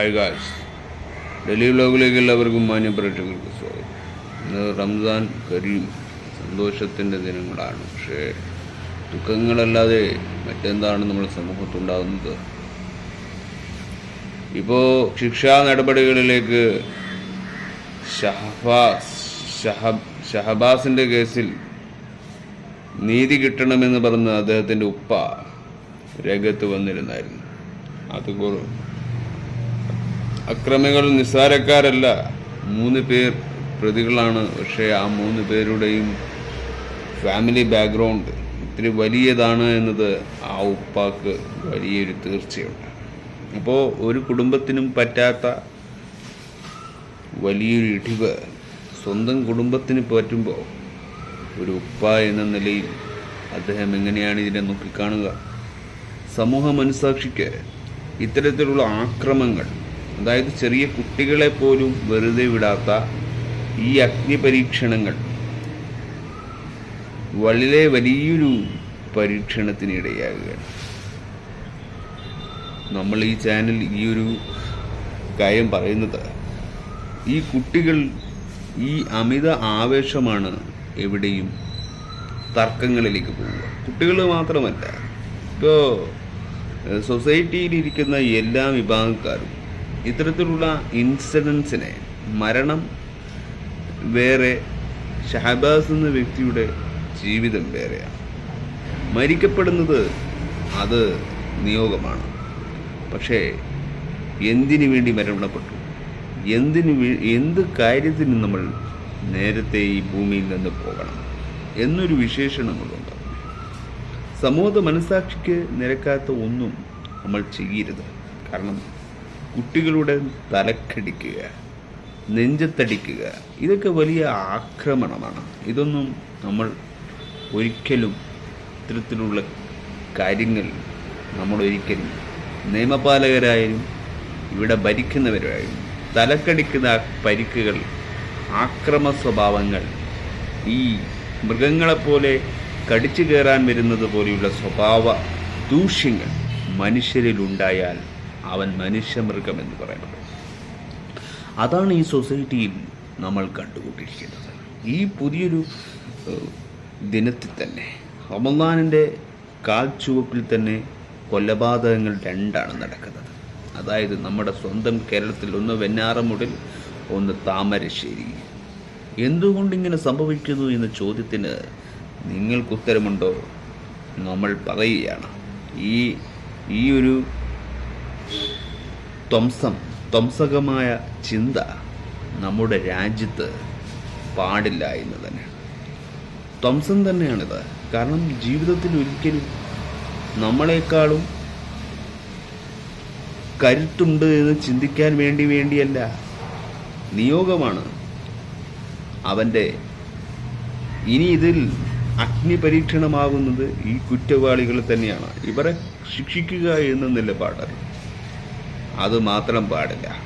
Hi guys Delhi ബ്ലോഗിലേക്ക് എല്ലാവർക്കും മാന്യ പ്രേക്ഷകർക്ക് സ്വാഗതം. ഇന്ന് റംസാൻ കരീം സന്തോഷത്തിന്റെ ദിനങ്ങളാണ്. പക്ഷേ ദുഃഖങ്ങളല്ലാതെ മറ്റെന്താണ് നമ്മുടെ സമൂഹത്തുണ്ടാകുന്നത്? ഇപ്പോൾ ശിക്ഷാ നടപടികളിലേക്ക് ഷഹബാസ് ഷഹബ് ഷഹബാസിന്റെ കേസിൽ നീതി കിട്ടണമെന്ന് പറഞ്ഞ് അദ്ദേഹത്തിന്റെ ഉപ്പ രംഗത്ത് വന്നിരുന്നായിരുന്നു. അതുകൊ അക്രമികൾ നിസ്സാരക്കാരല്ല. മൂന്ന് പേർ പ്രതികളാണ്. പക്ഷേ ആ മൂന്ന് പേരുടെയും ഫാമിലി ബാക്ക്ഗ്രൗണ്ട് ഇത്തിരി വലിയതാണ് എന്നത് ആ ഉപ്പാക്ക് വലിയൊരു തീർച്ചയുണ്ട്. അപ്പോൾ ഒരു കുടുംബത്തിനും പറ്റാത്ത വലിയൊരു ഇടിവ് സ്വന്തം കുടുംബത്തിന് പറ്റുമ്പോൾ ഒരു ഉപ്പ എന്ന നിലയിൽ അദ്ദേഹം എങ്ങനെയാണ് ഇതിനെ നോക്കിക്കാണുക? സമൂഹ മനസാക്ഷിക്ക് ഇത്തരത്തിലുള്ള ആക്രമങ്ങൾ അതായത് ചെറിയ കുട്ടികളെ പോലും വെറുതെ വിടാത്ത ഈ അഗ്നി പരീക്ഷണങ്ങൾ വളരെ വലിയൊരു പരീക്ഷണത്തിനിടയാകുകയാണ്. നമ്മൾ ഈ ചാനൽ ഈ ഒരു കാര്യം പറയുന്നത് ഈ കുട്ടികൾ ഈ അമിത ആവേശമാണ് എവിടെയും തർക്കങ്ങളിലേക്ക് പോവുക. കുട്ടികൾ മാത്രമല്ല. ഇപ്പോൾ സൊസൈറ്റിയിലിരിക്കുന്ന എല്ലാ വിഭാഗക്കാരും ഇത്തരത്തിലുള്ള ഇൻസിഡൻസിനെ മരണം വേറെ ഷഹബാസ് എന്ന വ്യക്തിയുടെ ജീവിതം വേറെയാണ്. മരിക്കപ്പെടുന്നത് അത് നിയോഗമാണ്. പക്ഷേ എന്തിനു വേണ്ടി മരണപ്പെട്ടു? എന്തിനു എന്ത് കാര്യത്തിന് നമ്മൾ നേരത്തെ ഈ ഭൂമിയിൽ നിന്ന് പോകണം എന്നൊരു വിശേഷണങ്ങളുണ്ട് സമൂഹ മനസാക്ഷിക്ക് നിരക്കാത്ത ഒന്നും നമ്മൾ ചെയ്യരുത്. കാരണം കുട്ടികളുടെ തലക്കടിക്കുക നെഞ്ചത്തടിക്കുക ഇതൊക്കെ വലിയ ആക്രമണമാണ്. ഇതൊന്നും നമ്മൾ ഒരിക്കലും ഇത്തരത്തിലുള്ള കാര്യങ്ങൾ നമ്മൾ ഒരിക്കലും നിയമപാലകരായാലും ഇവിടെ ഭരിക്കുന്നവരായാലും തലക്കടിക്കുന്ന പരിക്കുകൾ ആക്രമ സ്വഭാവങ്ങൾ ഈ മൃഗങ്ങളെപ്പോലെ കടിച്ചു കയറാൻ വരുന്നത് പോലെയുള്ള സ്വഭാവ ദൂഷ്യങ്ങൾ മനുഷ്യരിലുണ്ടായാൽ അവൻ മനുഷ്യമൃഗം എന്ന് പറയുന്നത്. അതാണ് ഈ സൊസൈറ്റിയിൽ നമ്മൾ കണ്ടുകൊണ്ടിരിക്കുന്നത്. ഈ പുതിയൊരു ദിനത്തിൽ തന്നെ റമദാനിന്റെ കാൽച്ചുവപ്പിൽ തന്നെ കൊലപാതകങ്ങൾ രണ്ടാണ് നടക്കുന്നത്. അതായത് നമ്മുടെ സ്വന്തം കേരളത്തിൽ ഒന്ന് വെഞ്ഞാറമുടിൽ ഒന്ന് താമരശ്ശേരി. എന്തുകൊണ്ടിങ്ങനെ സംഭവിക്കുന്നു എന്ന ചോദ്യത്തിന് നിങ്ങൾക്ക് ഉത്തരമുണ്ടോ നമ്മൾ പറയുകയാണ്. ഈ ഈ ഒരു ധ്വംസം ധ്വംസകമായ ചിന്ത നമ്മുടെ രാജ്യത്ത് പാടില്ല എന്ന് തന്നെ. ധ്വംസം തന്നെയാണിത്. കാരണം ജീവിതത്തിൽ ഒരിക്കലും നമ്മളെക്കാളും കരുത്തുണ്ട് എന്ന് ചിന്തിക്കാൻ വേണ്ടി വേണ്ടിയല്ല. നിയോഗമാണ് അവന്റെ ഇനി ഇതിൽ അഗ്നി പരീക്ഷണമാകുന്നത് ഈ കുറ്റവാളികൾ തന്നെയാണ്. ഇവരെ ശിക്ഷിക്കുക എന്ന നിലപാട് അത് മാത്രം പാടില്ല.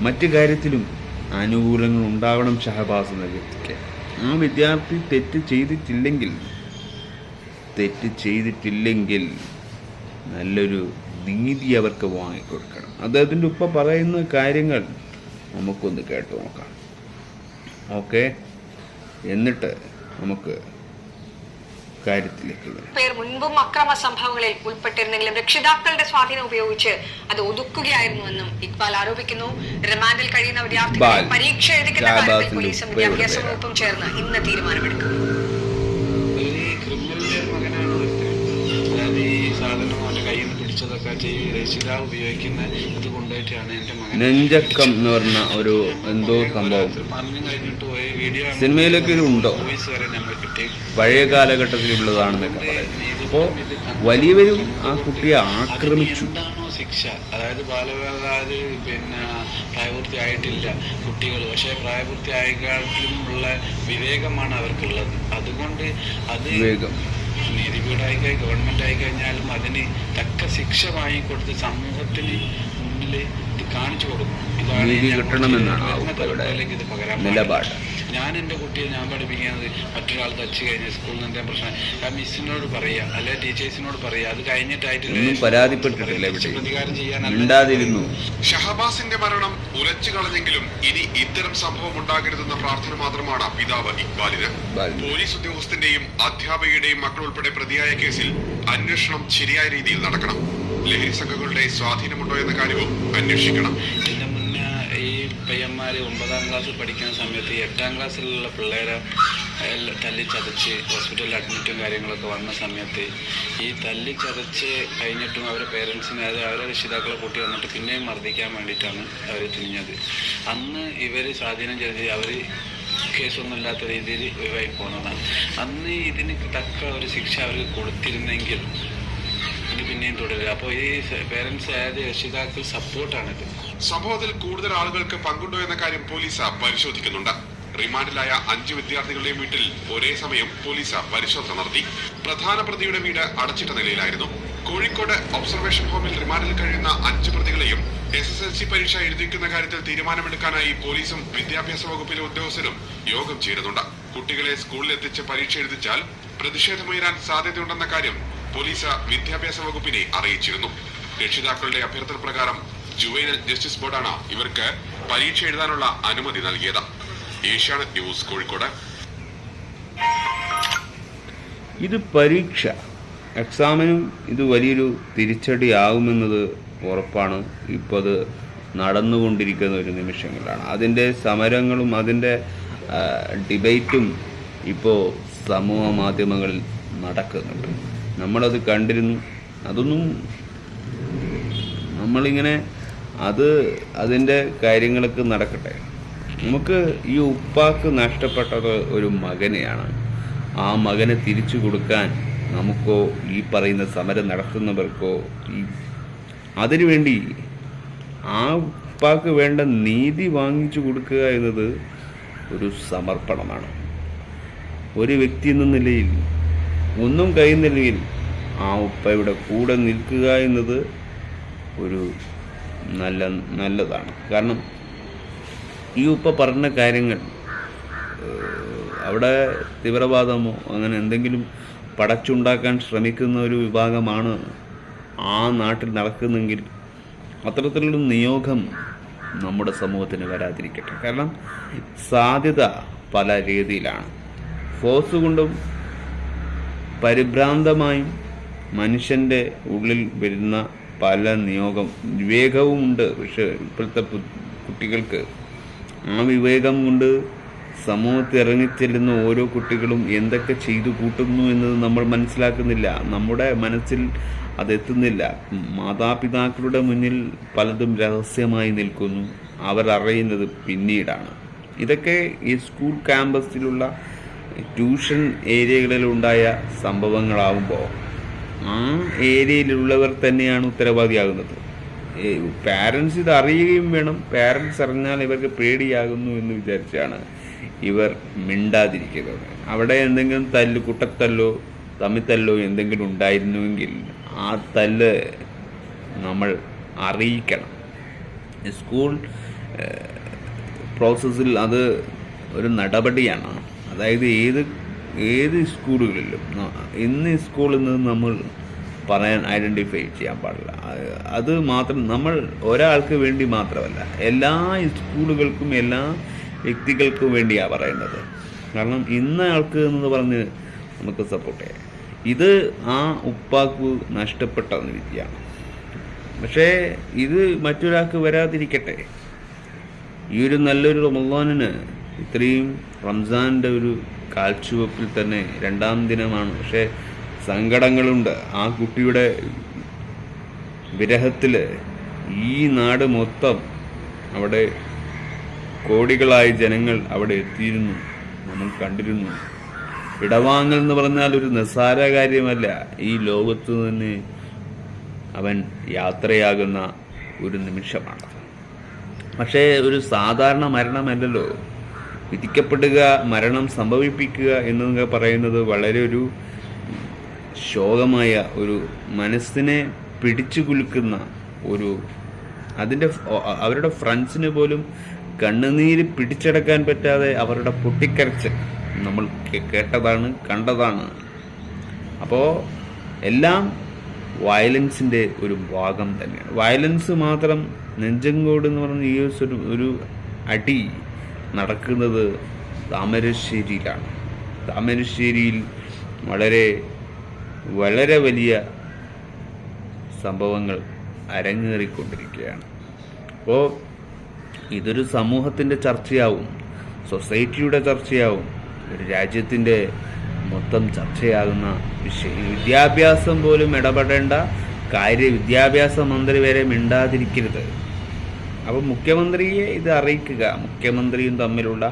മറ്റു കാര്യത്തിലും അനുകൂലങ്ങൾ ഉണ്ടാവണം ഷഹബാസ് എന്ന വ്യക്തിക്ക്. ആ വിദ്യാർത്ഥി തെറ്റ് ചെയ്തിട്ടില്ലെങ്കിൽ തെറ്റ് ചെയ്തിട്ടില്ലെങ്കിൽ നല്ലൊരു നീതി അവർക്ക് വാങ്ങിക്കൊടുക്കണം. അദ്ദേഹത്തിന്റെ ഉപ്പ പറയുന്ന കാര്യങ്ങൾ നമുക്കൊന്ന് കേട്ടു നോക്കാം. ഓക്കെ? എന്നിട്ട് നമുക്ക് കാര്യത്തിലേക്ക് പേർ മുൻപും അക്രമ സംഭവങ്ങളിൽ ഉൾപ്പെട്ടിരുന്നെങ്കിലും രക്ഷിതാക്കളുടെ സ്വാധീനം ഉപയോഗിച്ച് അത് ഒതുക്കുകയായിരുന്നുവെന്നും ഇക്ബാൽ ആരോപിക്കുന്നു. റിമാൻഡിൽ കഴിയുന്ന വിദ്യാർത്ഥികളെ ഇക്ബാൽ, പരീക്ഷ എഴുതിക്കുന്ന കാര്യത്തിൽ പോലീസും വിദ്യാഭ്യാസ വകുപ്പും ചേർന്ന് ഇന്ന് തീരുമാനമെടുക്കും. ഉപയോഗിക്കുന്ന ഇത് കൊണ്ടുപോയിട്ടാണ് മകൻ നെഞ്ചക്കം എന്ന് പറഞ്ഞ ഒരു എന്തോ സംഭവം. പറഞ്ഞു കഴിഞ്ഞിട്ട് പോയി വീഡിയോ സിനിമയിലൊക്കെ ഇത് ഉണ്ടോ? വോയിസ് വരെ നമ്മൾ കിട്ടി. പഴയ കാലഘട്ടത്തിലുള്ളതാണെന്നൊക്കെ പറയുന്നത്. അപ്പോൾ വലിയവരും ആ കുട്ടിയെ ആക്രമിച്ചു. എന്താണോ ശിക്ഷ. അതായത് ബാലവകാര് പിന്നെ പ്രായപൂർത്തിയായിട്ടില്ല കുട്ടികൾ. പക്ഷേ പ്രായപൂർത്തിയായക്കാട്ടിലും ഉള്ള വിവേകമാണ് അവർക്കുള്ളത്. അതുകൊണ്ട് അത് വിവേകം. നീതിപീഠായി ഗവൺമെന്റ് ആയി കഴിഞ്ഞാലും അതിന് തക്ക ശിക്ഷ വാങ്ങിക്കൊടുത്ത് സമൂഹത്തിന് മുന്നിൽ ഇത് കാണിച്ചു കൊടുക്കും ഇതാണ് കിട്ടണമെന്നാണ് ഇത് പകരാൻ നിലപാട്. ഞാൻ എന്റെ കുട്ടിയെ ഞാൻ പഠിപ്പിക്കുന്നത് മറ്റൊരാൾ തച്ച് കഴിഞ്ഞ സ്കൂളിൽ നിന്ന് എന്തെങ്കിലും പ്രശ്നം ആ മിസ്സിനോട് പറയുക അല്ലെ ടീച്ചേഴ്സിനോട് പറയുക അത് പരാതിപ്പെട്ടിട്ടില്ല പ്രതികാരം ചെയ്യാൻ ഷഹബാസിന്റെ മരണം ഉലച്ചു കളഞ്ഞെങ്കിലും ഇനി ഇത്തരം സംഭവം ഉണ്ടാകരുതെന്ന പ്രാർത്ഥന മാത്രമാണ് പിതാവ് ഇക്ബാലിന്. പോലീസ് ഉദ്യോഗസ്ഥന്റെയും അധ്യാപികയുടെയും മക്കൾ ഉൾപ്പെടെ പ്രതിയായ കേസിൽ അന്വേഷണം ശരിയായ രീതിയിൽ നടക്കണം. ലഹരി സംഘങ്ങളുടെ സ്വാധീനമുണ്ടോ എന്ന കാര്യവും അന്വേഷിക്കണം. പയ്യന്മാര് ഒമ്പതാം ക്ലാസ്സിൽ പഠിക്കുന്ന സമയത്ത് എട്ടാം ക്ലാസ്സിലുള്ള പിള്ളേരെ തല്ലി ചതച്ച് ഹോസ്പിറ്റലിൽ അഡ്മിറ്റും കാര്യങ്ങളൊക്കെ വന്ന സമയത്ത് ഈ തല്ലി ചതച്ച് കഴിഞ്ഞിട്ടും അവരെ പേരൻസിനെ അത് അവരെ രക്ഷിതാക്കളെ കൂട്ടി വന്നിട്ട് പിന്നെയും മർദ്ദിക്കാൻ വേണ്ടിയിട്ടാണ് അവർ തിരിഞ്ഞത്. അന്ന് ഇവർ സ്വാധീനം ചെലുത്തി അവർ കേസൊന്നുമില്ലാത്ത രീതിയിൽ ഒഴിവായി പോകുന്നതാണ് അന്ന് ഇതിന് തക്ക ഒരു ശിക്ഷ അവർ കൊടുത്തിരുന്നെങ്കിൽ ഇത് പിന്നെയും തുടരുക. അപ്പോൾ ഈ പേരൻസ് അതായത് രക്ഷിതാക്കൾ സപ്പോർട്ടാണിത് സംഭവത്തിൽ കൂടുതൽ ആളുകൾക്ക് പങ്കുണ്ടോ എന്ന കാര്യം പോലീസ് പരിശോധിക്കുന്നുണ്ട്. റിമാൻഡിലായ അഞ്ച് വിദ്യാർത്ഥികളുടെയും വീട്ടിൽ ഒരേ സമയം പോലീസ് പരിശോധന നടത്തി. പ്രധാന പ്രതിയുടെ വീട് അടച്ചിട്ട നിലയിലായിരുന്നു. കോഴിക്കോട് ഒബ്സർവേഷൻ ഹോമിൽ റിമാൻഡിൽ കഴിയുന്ന അഞ്ച് പ്രതികളെയും എസ് എസ് എൽ സി പരീക്ഷ എഴുതിക്കുന്ന കാര്യത്തിൽ തീരുമാനമെടുക്കാനായി പോലീസും വിദ്യാഭ്യാസ വകുപ്പിലെ ഉദ്യോഗസ്ഥരും യോഗം ചേരുന്നുണ്ട്. കുട്ടികളെ സ്കൂളിൽ എത്തിച്ച് പരീക്ഷ എഴുതിച്ചാൽ പ്രതിഷേധമുയരാൻ സാധ്യതയുണ്ടെന്ന കാര്യം പോലീസ് വിദ്യാഭ്യാസ വകുപ്പിനെ അറിയിച്ചിരുന്നു. രക്ഷിതാക്കളുടെ അഭ്യർത്ഥന പ്രകാരം ജുവൈനൽ ജസ്റ്റിസ് ബോർഡാണ് ഇവർക്ക് പരീക്ഷ എഴുതാനുള്ള അനുമതി നൽകിയത്. ഏഷ്യാനെറ്റ് ന്യൂസ് കോഴിക്കോട്. ഇത് പരീക്ഷ. എക്സാമിനും ഇത് വലിയൊരു തിരിച്ചടിയാകുമെന്നത് ഉറപ്പാണ്. ഇപ്പോൾ അത് നടന്നുകൊണ്ടിരിക്കുന്ന ഒരു നിമിഷങ്ങളാണ് അതിന്റെ സമരങ്ങളും അതിന്റെ ഡിബേറ്റും ഇപ്പോൾ സമൂഹ മാധ്യമങ്ങളിൽ നടക്കുന്നുണ്ട്. നമ്മളത് കണ്ടിരുന്നു. അതൊന്നും നമ്മളിങ്ങനെ അത് അതിന്റെ കാര്യങ്ങളൊക്കെ നടക്കട്ടെ. നമുക്ക് ഈ ഉപ്പാക്ക് നഷ്ടപ്പെട്ടത് ഒരു മകനെയാണ്. ആ മകനെ തിരിച്ചു കൊടുക്കാൻ നമുക്കോ ഈ പറയുന്ന സമരം നടത്തുന്നവർക്കോ ഈ അതിനുവേണ്ടി ആ ഉപ്പാക്ക് വേണ്ട നീതി വാങ്ങിച്ചു കൊടുക്കുക എന്നത് ഒരു സമർപ്പണമാണ്. ഒരു വ്യക്തി എന്ന നിലയിൽ ഒന്നും കഴിയുന്നില്ലെങ്കിൽ ആ ഉപ്പയുടെ കൂടെ നിൽക്കുക എന്നത് ഒരു നല്ല നല്ലതാണ്. കാരണം ഈ ഉപ്പ പറഞ്ഞ കാര്യങ്ങൾ അവിടെ തീവ്രവാദമോ അങ്ങനെ എന്തെങ്കിലും പടച്ചുണ്ടാക്കാൻ ശ്രമിക്കുന്ന ഒരു വിഭാഗമാണ് ആ നാട്ടിൽ നടക്കുന്നെങ്കിൽ അത്തരത്തിലുള്ള നിയോഗം നമ്മുടെ സമൂഹത്തിന് വരാതിരിക്കട്ടെ. കാരണം സാധ്യത പല രീതിയിലാണ്. ഫോഴ്സ് കൊണ്ടും പരിഭ്രാന്തമായും മനുഷ്യന്റെ ഉള്ളിൽ വരുന്ന പല നിയോഗം വിവേകവുമുണ്ട്. പക്ഷെ ഇപ്പോഴത്തെ കുട്ടികൾക്ക് ആ വിവേകം കൊണ്ട് സമൂഹത്തിൽ ഇറങ്ങിച്ചെല്ലുന്ന ഓരോ കുട്ടികളും എന്തൊക്കെ ചെയ്തു കൂട്ടുന്നു എന്നത് നമ്മൾ മനസ്സിലാക്കുന്നില്ല. നമ്മുടെ മനസ്സിൽ അതെത്തുന്നില്ല. മാതാപിതാക്കളുടെ മുന്നിൽ പലതും രഹസ്യമായി നിൽക്കുന്നു. അവർ അറിയുന്നത് പിന്നീടാണ്. ഇതൊക്കെ ഈ സ്കൂൾ ക്യാമ്പസിലുള്ള ട്യൂഷൻ ഏരിയകളിലുണ്ടായ സംഭവങ്ങളാവുമ്പോൾ ആ ഏരിയയിലുള്ളവർ തന്നെയാണ് ഉത്തരവാദിയാകുന്നത്. പാരൻസ് ഇത് അറിയുകയും വേണം. പാരൻസ് അറിഞ്ഞാൽ ഇവർക്ക് പേടിയാകുന്നു എന്ന് വിചാരിച്ചാണ് ഇവർ മിണ്ടാതിരിക്കുന്നത്. അവിടെ എന്തെങ്കിലും തല്ല് കുട്ടത്തല്ലോ തമ്മിത്തല്ലോ എന്തെങ്കിലും ഉണ്ടായിരുന്നുവെങ്കിൽ ആ തല്ല് നമ്മൾ അറിയിക്കണം. സ്കൂൾ പ്രോസസ്സിൽ അത് ഒരു നടപടിയാണ്. അതായത് ഏത് ഏത് സ്കൂളുകളിലും ഇന്ന് ഈ സ്കൂളിൽ നിന്ന് നമ്മൾ പറയാൻ ഐഡന്റിഫൈ ചെയ്യാൻ പാടില്ല. അത് മാത്രം നമ്മൾ ഒരാൾക്ക് വേണ്ടി മാത്രമല്ല എല്ലാ സ്കൂളുകൾക്കും എല്ലാ വ്യക്തികൾക്കും വേണ്ടിയാണ് പറയുന്നത്. കാരണം ഇന്ന ആൾക്ക് എന്ന് പറഞ്ഞ് നമുക്ക് സപ്പോർട്ട് ചെയ്യാം. ഇത് ആ ഉപ്പാക്ക് നഷ്ടപ്പെട്ട വിദ്യയാണ്. പക്ഷേ ഇത് മറ്റൊരാൾക്ക് വരാതിരിക്കട്ടെ. ഈ ഒരു നല്ലൊരു റമദാനിന് ഇത്രയും റംസാന്റെ ഒരു കാൽച്ചുവപ്പിൽ തന്നെ രണ്ടാം ദിനമാണ്. പക്ഷേ സങ്കടങ്ങളുണ്ട്. ആ കുട്ടിയുടെ വിരഹത്തിൽ ഈ നാട് മൊത്തം അവിടെ കോടികളായി ജനങ്ങൾ അവിടെ എത്തിയിരുന്നു. നമ്മൾ കണ്ടിരുന്നു. ഇടവാങ്ങൽ എന്ന് പറഞ്ഞാൽ ഒരു നിസ്സാര കാര്യമല്ല. ഈ ലോകത്ത് തന്നെ അവൻ യാത്രയാകുന്ന ഒരു നിമിഷമാണ്. പക്ഷേ ഒരു സാധാരണ മരണമല്ലല്ലോ. വിധിക്കപ്പെടുക മരണം സംഭവിപ്പിക്കുക എന്നൊക്കെ പറയുന്നത് വളരെ ഒരു ശോകമായ ഒരു മനസ്സിനെ പിടിച്ചു കുലുക്കുന്ന ഒരു അതിന്റെ അവരുടെ ഫ്രണ്ട്സിന് പോലും കണ്ണുനീര് പിടിച്ചടക്കാൻ പറ്റാതെ അവരുടെ പൊട്ടിക്കരച്ച് നമ്മൾ കേട്ടതാണ് കണ്ടതാണ്. അപ്പോൾ എല്ലാം വയലൻസിന്റെ ഒരു ഭാഗം തന്നെയാണ്. വയലൻസ് മാത്രം നെഞ്ചങ്കോട് എന്ന് പറഞ്ഞ ഈ ഒരു ഒരു അടി നടക്കുന്നത് താമരശ്ശേരിയിലാണ്. താമരശ്ശേരിയിൽ വളരെ വളരെ വലിയ സംഭവങ്ങൾ അരങ്ങേറിക്കൊണ്ടിരിക്കുകയാണ്. അപ്പോൾ ഇതൊരു സമൂഹത്തിന്റെ ചർച്ചയാവും സൊസൈറ്റിയുടെ ചർച്ചയാവും ഒരു രാജ്യത്തിന്റെ മൊത്തം ചർച്ചയാകുന്ന വിഷയം. വിദ്യാഭ്യാസം പോലും ഇടപെടേണ്ട കാര്യ വിദ്യാഭ്യാസ മന്ത്രി വരെ മിണ്ടാതിരിക്കരുത്. അപ്പോൾ മുഖ്യമന്ത്രിയെ ഇത് അറിയിക്കുക. മുഖ്യമന്ത്രിയും തമ്മിലുള്ള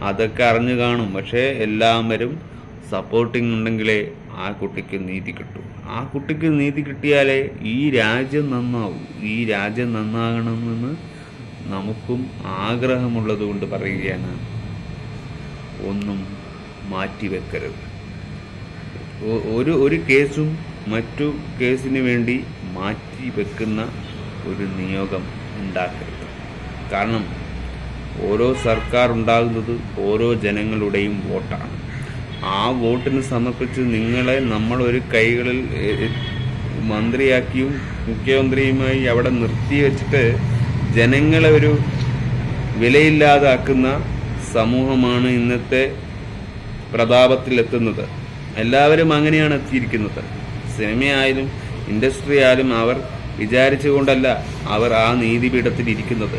അതൊക്കെ അറിഞ്ഞു കാണും. പക്ഷേ എല്ലാവരും സപ്പോർട്ടിങ് ഉണ്ടെങ്കിലേ ആ കുട്ടിക്ക് നീതി കിട്ടൂ. ആ കുട്ടിക്ക് നീതി കിട്ടിയാലേ ഈ രാജ്യം നന്നാവും. ഈ രാജ്യം നന്നാകണമെന്ന് നമുക്കും ആഗ്രഹമുള്ളത് കൊണ്ട് പറയുകയാണ്. ഒന്നും മാറ്റിവെക്കരുത്. ഒരു ഒരു കേസും മറ്റു കേസിന് വേണ്ടി മാറ്റി വെക്കുന്ന ഒരു നിയോഗം ഉണ്ടാക്കരുത്. കാരണം ഓരോ സർക്കാർ ഉണ്ടാകുന്നത് ഓരോ ജനങ്ങളുടെയും വോട്ടാണ്. ആ വോട്ടിന് സമർപ്പിച്ച് നിങ്ങളെ നമ്മൾ ഒരു കൈകളിൽ മന്ത്രിയാക്കിയും മുഖ്യമന്ത്രിയുമായി അവിടെ നിർത്തി വെച്ചിട്ട് ജനങ്ങളെ ഒരു വിലയില്ലാതാക്കുന്ന സമൂഹമാണ് ഇന്നത്തെ പ്രതാപത്തിലെത്തുന്നത്. എല്ലാവരും അങ്ങനെയാണ് എത്തിയിരിക്കുന്നത്. സിനിമയായാലും ഇൻഡസ്ട്രി ആയാലും അവർ വിചാരിച്ചുകൊണ്ടല്ല അവർ ആ നീതിപീഠത്തിൽ ഇരിക്കുന്നത്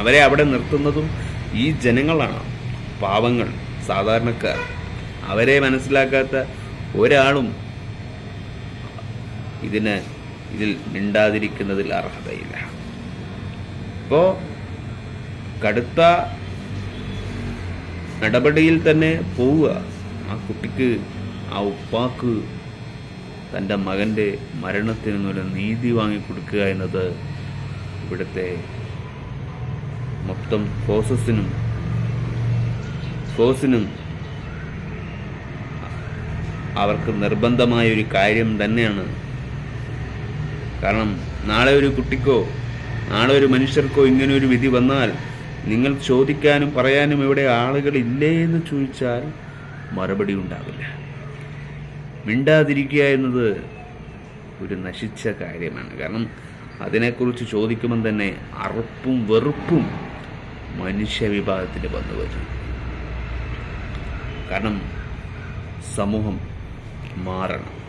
അവരെ അവിടെ നിർത്തുന്നതും ഈ ജനങ്ങളാണ് പാവങ്ങൾ സാധാരണക്കാർ. അവരെ മനസ്സിലാക്കാത്ത ഒരാളും ഇതിന് ഇതിൽ മിണ്ടാതിരിക്കുന്നതിൽ അർഹതയില്ല. ഇപ്പോൾ കടുത്ത നടപടിയിൽ തന്നെ പോവുക. ആ കുട്ടിക്ക് ആ ഉപ്പാക്ക് തന്റെ മകന്റെ മരണത്തിന് മൂലം നീതി വാങ്ങിക്കൊടുക്കുക എന്നത് ഇവിടുത്തെ മൊത്തം ഫോസസിനും ഫോസിനും അവർക്ക് നിർബന്ധമായ ഒരു കാര്യം തന്നെയാണ്. കാരണം നാളെ ഒരു കുട്ടിക്കോ നാളെ ഒരു മനുഷ്യർക്കോ ഇങ്ങനെ ഒരു വിധി വന്നാൽ നിങ്ങൾ ചോദിക്കാനും പറയാനും ഇവിടെ ആളുകൾ ഇല്ലേ എന്ന് ചോദിച്ചാൽ മറുപടി ഉണ്ടാവില്ല. മിണ്ടാതിരിക്കുക എന്നത് ഒരു നശിച്ച കാര്യമാണ്. കാരണം അതിനെക്കുറിച്ച് ചോദിക്കുമ്പം തന്നെ അറുപ്പും വെറുപ്പും മനുഷ്യ വിഭാഗത്തിന് വന്നു വരും. കാരണം സമൂഹം മാറണം.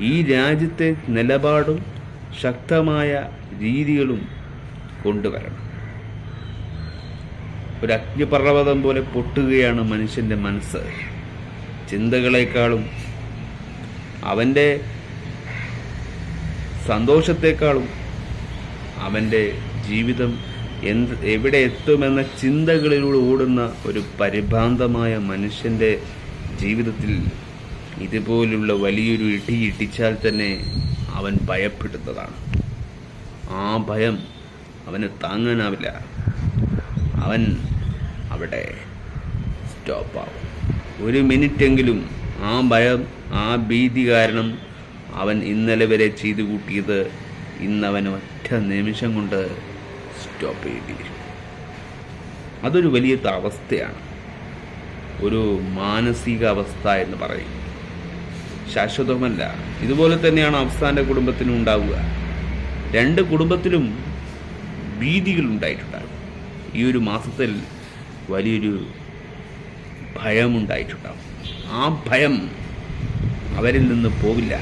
ഈ രാജ്യത്തെ നിലപാടും ശക്തമായ രീതികളും കൊണ്ടുവരണം. ഒരു അഗ്നിപർവതം പോലെ പൊട്ടുകയാണ് മനുഷ്യന്റെ മനസ്സ്. ചിന്തകളെക്കാളും അവന്റെ സന്തോഷത്തെക്കാളും അവന്റെ ജീവിതം എന്ത് എവിടെ എത്തുമെന്ന ചിന്തകളിലൂടെ ഓടുന്ന ഒരു പരിഭ്രാന്തമായ മനുഷ്യന്റെ ജീവിതത്തിൽ ഇതുപോലുള്ള വലിയൊരു ഇടി ഇടിച്ചാൽ തന്നെ അവൻ ഭയപ്പെടുന്നതാണ്. ആ ഭയം അവന് താങ്ങാനാവില്ല. അവൻ അവിടെ സ്റ്റോപ്പാവും. ഒരു മിനിറ്റെങ്കിലും ആ ഭയം ആ ഭീതി കാരണം അവൻ ഇന്നലെ വരെ ചെയ്തു കൂട്ടിയത് ഇന്നവൻ ഒറ്റ നിമിഷം കൊണ്ട് സ്റ്റോപ്പ് ചെയ്തിരിക്കും അതൊരു വലിയ അവസ്ഥയാണ്. ഒരു മാനസിക അവസ്ഥ എന്ന് പറയും ശാശ്വതമല്ല ഇതുപോലെ തന്നെയാണ് അവസാന കുടുംബത്തിനും ഉണ്ടാവുക. രണ്ട് കുടുംബത്തിലും ഭീതികൾ ഉണ്ടായിട്ടുണ്ടാകും. ഈ ഒരു മാസത്തിൽ വലിയൊരു ഭയമുണ്ടായിട്ടുണ്ടാകും. ആ ഭയം അവരിൽ നിന്ന് പോവില്ല.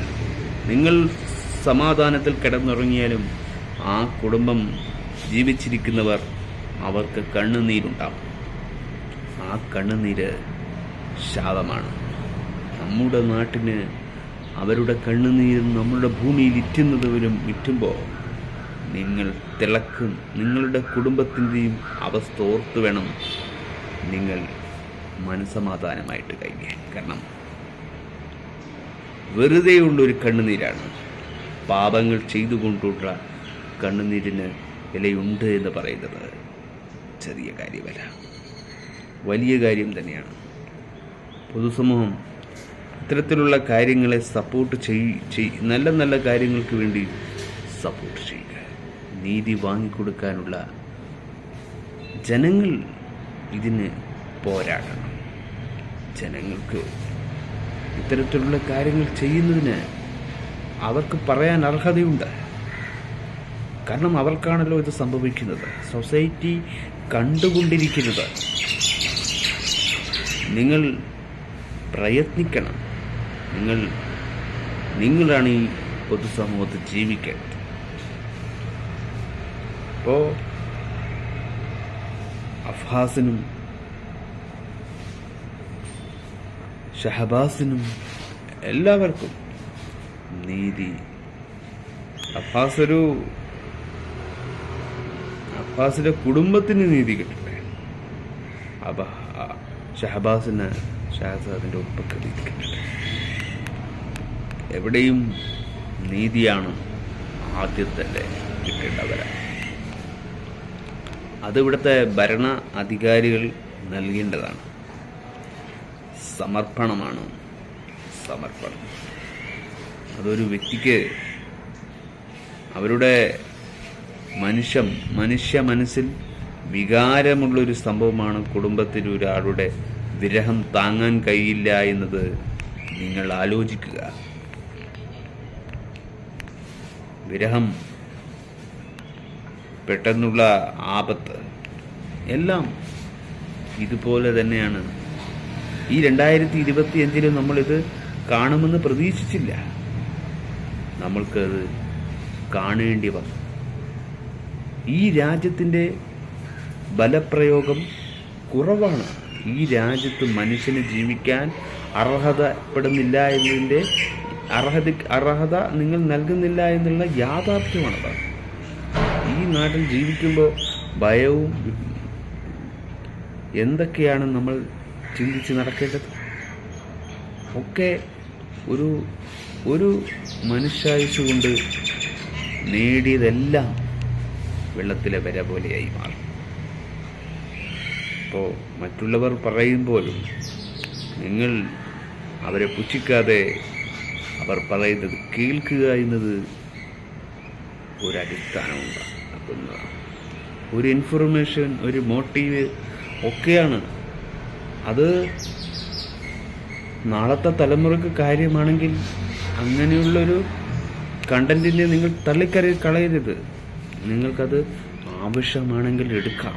നിങ്ങൾ സമാധാനത്തിൽ കിടന്നുറങ്ങിയാലും ആ കുടുംബം ജീവിച്ചിരിക്കുന്നവർ അവർക്ക് കണ്ണുനീരുണ്ടാവും. ആ കണ്ണുനീര് ശാപമാണ്. നമ്മുടെ നാട്ടിന് അവരുടെ കണ്ണുനീര് നമ്മുടെ ഭൂമിയിൽ ഇറ്റുന്നതുവരും വിറ്റുമ്പോൾ നിങ്ങൾ തിളക്കും നിങ്ങളുടെ കുടുംബത്തിന്റെയും അവസ്ഥ ഓർത്തു വേണം നിങ്ങൾ മനസമാധാനമായിട്ട് കഴിക്കാൻ കാരണം വെറുതെയുള്ളൊരു കണ്ണുനീരാണ്. പാപങ്ങൾ ചെയ്തുകൊണ്ടുള്ള കണ്ണുനീരിന് വിലയുണ്ട് എന്ന് പറയുന്നത് ചെറിയ കാര്യമല്ല. വലിയ കാര്യം തന്നെയാണ്. പൊതുസമൂഹം ഇത്തരത്തിലുള്ള കാര്യങ്ങളെ സപ്പോർട്ട് ചെയ്- നല്ല നല്ല കാര്യങ്ങൾക്ക് വേണ്ടി സപ്പോർട്ട് ചെയ്യുക. നീതി വാങ്ങിക്കൊടുക്കാനുള്ള ജനങ്ങൾ ഇതിന് പോരാടണം. ജനങ്ങൾക്ക് ഇത്തരത്തിലുള്ള കാര്യങ്ങൾ ചെയ്യുന്നതിന് അവർക്ക് പറയാൻ അർഹതയുണ്ട്. കാരണം അവർക്കാണല്ലോ ഇത് സംഭവിക്കുന്നത്. സൊസൈറ്റി കണ്ടുകൊണ്ടിരിക്കുന്നത്. നിങ്ങൾ പ്രയത്നിക്കണം. നിങ്ങൾ നിങ്ങളാണ് ഈ പൊതുസമൂഹത്തിൽ ജീവിക്കേണ്ടത്. അപ്പോൾ അഫാസിനും ഷഹബാസിനും എല്ലാവർക്കും നീതി. അബ്ബാസ് ഒരു അബ്ബാസിന്റെ കുടുംബത്തിന് നീതി കിട്ടട്ടെ. അബ ഷഹബാസിന് ഷഹസാദിന്റെ ഉപ്പക്ക് നീതി കിട്ടട്ടെ. എവിടെയും നീതിയാണ് ആദ്യത്തല്ലേ കിട്ടേണ്ടവരെ. അത് ഇവിടുത്തെ ഭരണ അധികാരികൾ നൽകേണ്ടതാണ്. സമർപ്പണമാണ്. സമർപ്പണം. അതൊരു വ്യക്തിക്ക് അവരുടെ മനുഷ്യ മനുഷ്യ മനസ്സിൽ വികാരമുള്ളൊരു സംഭവമാണ് കുടുംബത്തിൽ ഒരാളുടെ വിരഹം താങ്ങാൻ കഴിയില്ല എന്നത് നിങ്ങൾ ആലോചിക്കുക. വിരഹം പെട്ടെന്നുള്ള ആപത്ത് എല്ലാം ഇതുപോലെ തന്നെയാണ് ഈ രണ്ടായിരത്തി ഇരുപത്തി അഞ്ചിലും നമ്മളിത് കാണുമെന്ന് പ്രതീക്ഷിച്ചില്ല. നമ്മൾക്കത് കാണേണ്ടി വന്നു. ഈ രാജ്യത്തിന്റെ ബലപ്രയോഗം കുറവാണ്. ഈ രാജ്യത്ത് മനുഷ്യന് ജീവിക്കാൻ അർഹതപ്പെടുന്നില്ല എന്നതിന്റെ അർഹത അർഹത നിങ്ങൾ നൽകുന്നില്ല എന്നുള്ള യാഥാർത്ഥ്യമാണത് ഈ നാട്ടിൽ ജീവിക്കുമ്പോൾ ഭയവും എന്തൊക്കെയാണ് നമ്മൾ ചിന്തിച്ച് നടക്കേണ്ടത്? ഒക്കെ ഒരു ഒരു മനുഷ്യായുസ് കൊണ്ട് നേടിയതെല്ലാം വെള്ളത്തിലെ വര പോലെയായി മാറും. അപ്പോൾ മറ്റുള്ളവർ പറയുമ്പോഴും നിങ്ങൾ അവരെ പുച്ഛിക്കാതെ അവർ പറയുന്നത് കേൾക്കുക എന്നത് ഒരടിസ്ഥാനമുണ്ടാക്കുന്നതാണ് ഒരു ഇൻഫർമേഷൻ ഒരു മോട്ടീവ് ഒക്കെയാണ് അത് നാളത്തെ തലമുറയ്ക്ക് കാര്യമാണെങ്കിൽ അങ്ങനെയുള്ളൊരു കണ്ടന്റിനെ നിങ്ങൾ തള്ളിക്കറി കളയരുത്. നിങ്ങൾക്കത് ആവശ്യമാണെങ്കിൽ എടുക്കാം.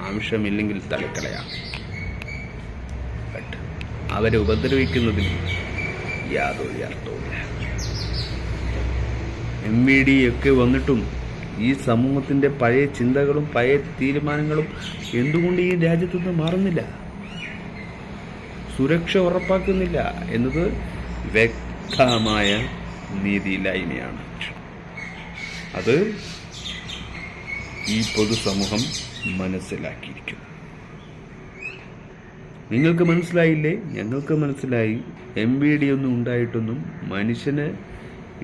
ആവശ്യമില്ലെങ്കിൽ തള്ളിക്കളയാം. ബട്ട് അവരെ ഉപദ്രവിക്കുന്നതിൽ യാതൊരു അർത്ഥവുമില്ല. എം വി ഡി ഒക്കെ വന്നിട്ടും ഈ സമൂഹത്തിന്റെ പഴയ ചിന്തകളും പഴയ തീരുമാനങ്ങളും എന്തുകൊണ്ട് ഈ രാജ്യത്തുനിന്ന് മാറുന്നില്ല? സുരക്ഷ ഉറപ്പാക്കുന്നില്ല എന്നത് വ്യക്തമായ നീതിയില്ലായ്മയാണ്. അത് ഈ പൊതുസമൂഹം മനസ്സിലാക്കിയിരിക്കുന്നു. നിങ്ങൾക്ക് മനസ്സിലായില്ലേ? ഞങ്ങൾക്ക് മനസ്സിലായി. എം വി ഡി ഒന്നും ഉണ്ടായിട്ടൊന്നും മനുഷ്യന്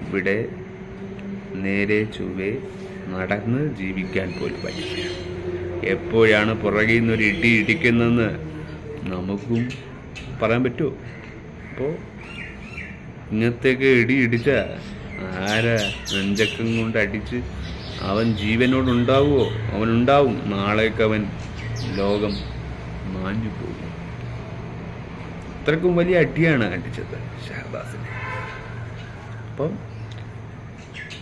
ഇവിടെ നേരെ ചൊവ്വേ നടന്ന് ജീവിക്കാൻ പോലും പറ്റില്ല. എപ്പോഴാണ് പുറകിൽ നിന്നൊരു ഇടി ഇടിക്കുന്നതെന്ന് നമുക്കും പറയാൻ പറ്റുമോ അപ്പോൾ ഇങ്ങനത്തെയൊക്കെ ഇടി ഇടിച്ച ആരാ നെഞ്ചക്കം കൊണ്ട് അടിച്ച് അവൻ ജീവനോടുണ്ടാവുമോ അവനുണ്ടാവും. നാളേക്ക് അവൻ ലോകം മാഞ്ഞു പോകും. അത്രക്കും വലിയ അടിയാണ് അടിച്ചത് ഷഹബാസിന്. അപ്പം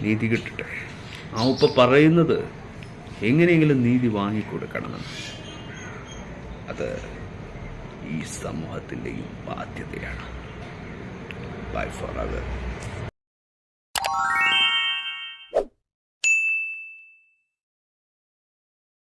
നീതി കിട്ടട്ടെ. ആ ഉപ്പ പറയുന്നത് എങ്ങനെയെങ്കിലും നീതി വാങ്ങിക്കൊടുക്കണമെന്ന്. അത് ഈ സമൂഹത്തിന്റെയും ബാധ്യതയാണ്. By four our